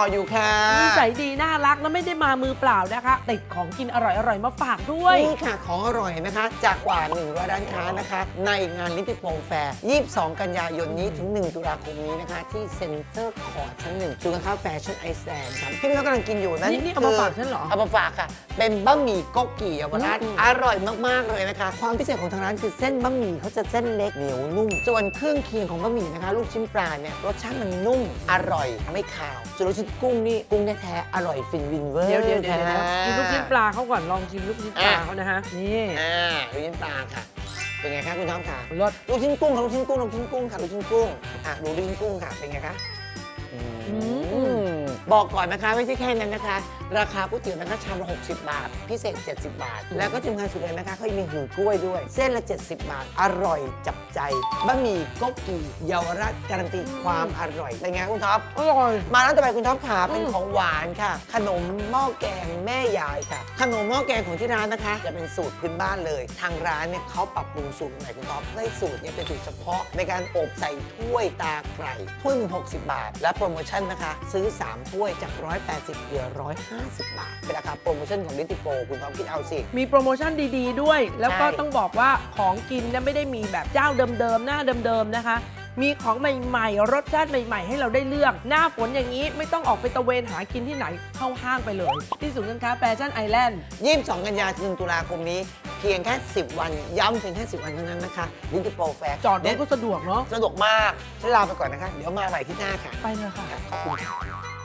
ออยู่ค่ะนิสัยดีน่ารักแล้วไม่ได้มามือเปล่านะคะติดของกินอร่อยๆมาฝากด้วยนี่ค่ะของอร่อยนะคะ จากกว่า100ร้านค้านะคะ ในงานลิติโปงแฟร์22 กันยายนนี้ถึง 1 ตุลาคมนี้นะคะ ที่เซ็นเตอร์คอร์ดชั้นหนึ่งศูนย์การค้าแฟชั่นไอแลนด์ครับที่พี่น้องกำลังกินอยู่นั่นนี่นี่เอามาฝากฉันเหรอ เอามาฝากค่ะ เป็นบะหมี่ก๊กกี่เยาวราชอืมอร่อยมากๆเลยนะคะ ความพิเศษของทางร้านคือเส้นบะหมี่เขาจะเส้นเล็กเหนียวนุ่ม ส่วนเครื่องเคียงของบะหมี่นะคะ ลูกชิ้นปลาเนี่ยรสชาติมันนุ่มอร่อยไม่คาวส่วนลูกชิ้นกุ้งนี่กุ้งแท้ๆอร่อยฟินวินเวอร์เดี๋ยวเดี๋ยวเดี๋ยวค่ะกินลูกชิ้นปลาเขาก่อนลองชิมลูกชิ้นปลาอะเขานะฮะนี่อ่าลูกชิ้นปลาค่ะ เป็นไงคะคุณน้องค่ะรสลูกชิ้นกุ้งค่ะลูกชิ้นกุ้งลูกชิ้นกุ้งค่ะลูกชิ้นกุ้งอะดูลูกชิ้นกุ้งค่ะเป็นไงคะอืม บอกก่อนนะคะไม่ใช่แค่นั้นนะคะ ราคาก๋วยเตี๋ยวนะคะชามละ60 บาท พิเศษ 70 บาท แล้วก็ที่สำคัญสุดเลยนะคะเขายังมีหือกล้วยด้วย เส้นละ 70 บาท อร่อยจับใจบะหมี่ก๊กกี่เยาวราชการันตีความอร่อยเป็นไงคุณท็อปอร่อยมาแล้วต่อไปคุณท็อปขาเป็นอืมของหวานค่ะ ขนมหม้อแกงแม่ยายค่ะ ขนมหม้อแกงของที่ร้านนะคะ จะเป็นสูตรพื้นบ้านเลย ทางร้านเนี่ยเขาปรับปรุงสูตรใหม่คุณท็อปได้สูตรเนี่ยเป็นสูตรเฉพาะในการอบใส่ถ้วยตาไก่ถ้วยหนึ่ง60บาท และโปรโมชั่นนะคะ ซื้อ 3ถ้วยจาก 180เหลือ 150 บาท เป็นราคาโปรโมชั่นของลิติโปคุณท็อปคิดเอาสิ มีโปรโมชั่นดีๆด้วย แล้วก็ใช่ต้องบอกว่าของกินเนี่ยไม่ได้มีแบบเจ้าเดิมๆ หน้าเดิมๆ นะคะมีของใหม่ๆ รสชาติใหม่ๆ ให้เราได้เลือก หน้าฝนอย่างนี้ไม่ต้องออกไปตะเวนหากินที่ไหน เข้าห้างไปเลย ที่ศูนย์การค้าแฟชั่นไอแลนด์22กันยายนถึง1ตุลาคมนี้ เพียงแค่ 10 วัน ย้ำเพียงแค่ 10 วันเท่านั้นนะคะลิติโปแฟร์จอดรถก็สะดวกเนาะ สะดวกมากฉันลาไปก่อนนะคะ เดี๋ยวมาใหม่ที่หน้าค่ะ ไปเลยค่ะ ขอบคุณค่ะ